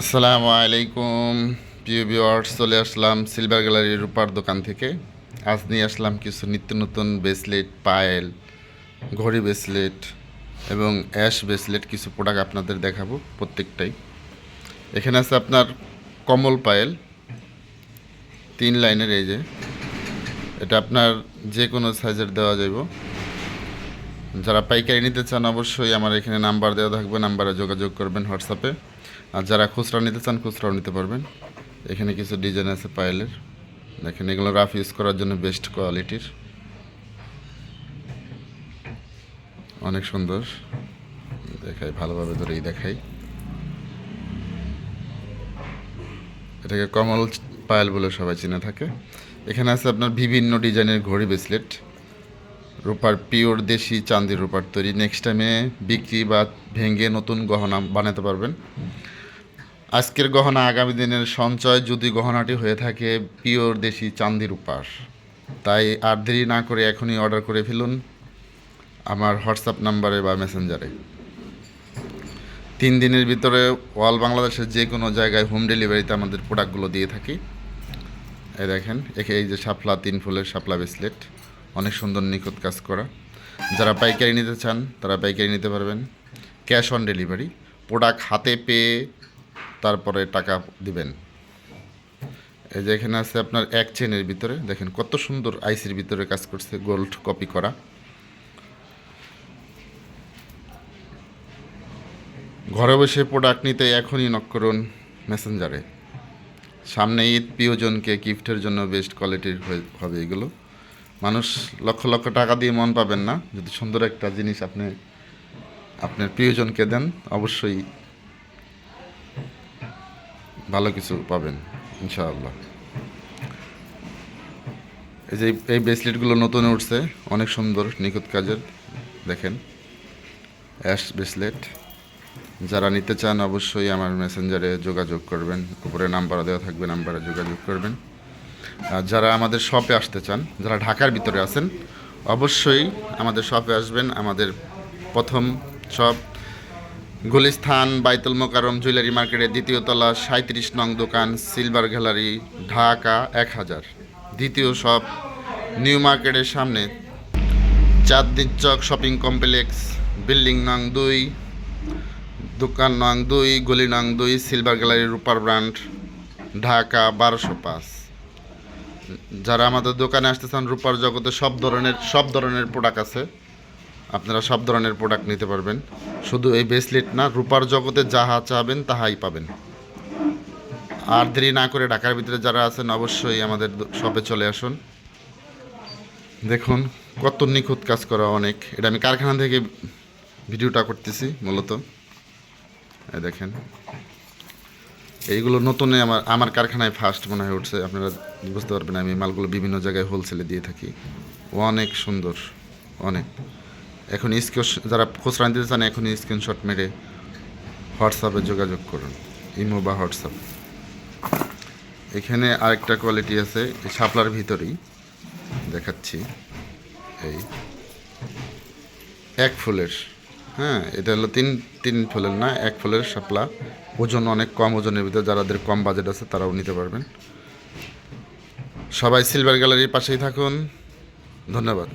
আসসালামু আলাইকুম। প্রিয় ভিউয়ার্স, চলে আসলাম সিলভার গ্যালারির রূপার দোকান থেকে। আজ নিয়ে আসলাম কিছু নিত্য নতুন ব্রেসলেট পায়েল ঘড়ি ব্রেসলেট এবং অ্যাশ ব্রেসলেট কিছু প্রোডাক্ট আপনাদের দেখাবো প্রত্যেকটাই। এখানে আছে আপনার কমল পায়েল তিন লাইনের এই যে। এটা আপনার যে কোনো সাইজের দেওয়া যাইব। যারা পাইকারি নিতে চান অবশ্যই আমার এখানে নাম্বার দেওয়া থাকবে, নাম্বারে যোগাযোগ করবেন হোয়াটসঅ্যাপে আর যারা খুচরা নিতে চান, খুচরাও নিতে পারবেন। এখানে কিছু ডিজাইন আছে পায়েলের। দেখেন, এগুলো রাফ ইউজ করার জন্য বেস্ট কোয়ালিটির অনেক সুন্দর। দেখাই, ভালোভাবে ধরেই দেখাই। এটাকে কমল পায়েল বলে সবাই চিনে থাকে। এখানে আছে আপনার বিভিন্ন ডিজাইনের ঘড়ি ব্রেসলেট রূপার পিওর দেশি চান্দির রূপার তৈরি। নেক্সট টাইমে বিক্রি বা ভেঙে নতুন গহনা বানাতে পারবেন। আজকের গহনা আগামী দিনের সঞ্চয় যদি গহনাটি হয়ে থাকে পিওর দেশি চান্দি রূপার। তাই আর দেরি না করে এখনই অর্ডার করে ফেলুন আমার হোয়াটসঅ্যাপ নাম্বারে বা মেসেঞ্জারে। তিন দিনের ভিতরে অল বাংলাদেশের যে কোনো জায়গায় হোম ডেলিভারিতে আমাদের প্রোডাক্টগুলো দিয়ে থাকি। এ দেখেন, একে এই যে শাপলা, তিন ফুলের শাপলা ব্রেসলেট অনেক সুন্দর নিখুঁত কাজ করা। যারা পাইকারি নিতে চান, তারা পাইকারি নিতে পারবেন। Cash on delivery. প্রোডাক্ট হাতে পেয়ে তারপরে টাকা দিবেন। এই যে এখানে আছে আপনার এক চেনের ভিতরে। দেখেন কত সুন্দর আইসির ভিতরে কাজ করছে গোল্ড কপি করা। ঘরে বসে প্রোডাক্ট নিতে এখনই নক করুন মেসেঞ্জারে। সামনে ঈদ, প্রিয়জনকে গিফটের জন্য বেস্ট কোয়ালিটির হবে এগুলো। মানুষ লক্ষ লক্ষ টাকা দিয়ে মন পাবেন না। যদি সুন্দর একটা জিনিস আপনি, আপনার প্রিয়জনকে দেন, অবশ্যই ভালো কিছু পাবেন, ইনশাআল্লাহ। এই যে, এই ব্রেসলেটগুলো নতুন উঠছে, অনেক সুন্দর, নিখুঁত কাজের, দেখেন। Ash bracelet. যারা নিতে চান, অবশ্যই আমার মেসেঞ্জারে যোগাযোগ করবেন, উপরে নাম্বার দেওয়া থাকবে, নাম্বারে যোগাযোগ করবেন। যারা আমাদের শপে আসতে চান, যারা ঢাকার ভিতরে আছেন, অবশ্যই আমাদের শপে আসবেন। আমাদের প্রথম শপ গুলিস্থান, বাইতুল মোকারম জুয়েলারি মার্কেটের দ্বিতীয় তলা সাঁত্রিশ নং দোকান, সিলভার গ্যালারি, ঢাকা এক হাজার। দ্বিতীয় শপ নিউ মার্কেটের সামনে, Chandni Chowk shopping complex, building নং দুই, দোকান নং দুই, গলি নং দুই, সিলভার গ্যালারি রূপার ব্র্যান্ড, ঢাকা বারোশো পাঁচ। যারা আমাদের দোকানে আসতে চান রূপার জগতে সব ধরনের সব ধরনের প্রোডাক্ট আছে। আপনারা সব ধরনের প্রোডাক্ট নিতে পারবেন। শুধু এই ব্রেসলেট না, রূপার জগতে যাহা চাবেন, তাহাই পাবেন। আর দেরি না করে ঢাকার ভিতরে যারা আছেন, অবশ্যই আমাদের শপে চলে আসুন। দেখুন, কত নিখুঁত কাজ করা অনেক। এটা আমি কারখানা থেকে ভিডিওটা করতেছি, মূলত। দেখেন। এইগুলো নতুনে আমার আমার কারখানায় ফার্স্ট মনে হয় উঠছে, আপনারা বুঝতে পারবেন, আমি মালগুলো বিভিন্ন জায়গায় হোলসেলে দিয়ে থাকি। অনেক সুন্দর, অনেক। এখন স্ক্রিন যারা খুচরা নিতে চান এখন স্ক্রিনশট মেরে হোয়াটসঅ্যাপে যোগাযোগ করুন, ইমো বা হোয়াটসঅ্যাপ। এখানে আরেকটা কোয়ালিটি আছে শাপলার ভিতরেই দেখাচ্ছি, এই। এক ফুলের হ্যাঁ এটা হলো তিন তিন ফলের না, এক ফলের শাপলা। ওজন অনেক কম, ওজনের ভিতরে যারাদের কম বাজেট আছে তারাও নিতে পারবেন। সবাই সিলভার গ্যালারির পাশেই থাকুন। ধন্যবাদ।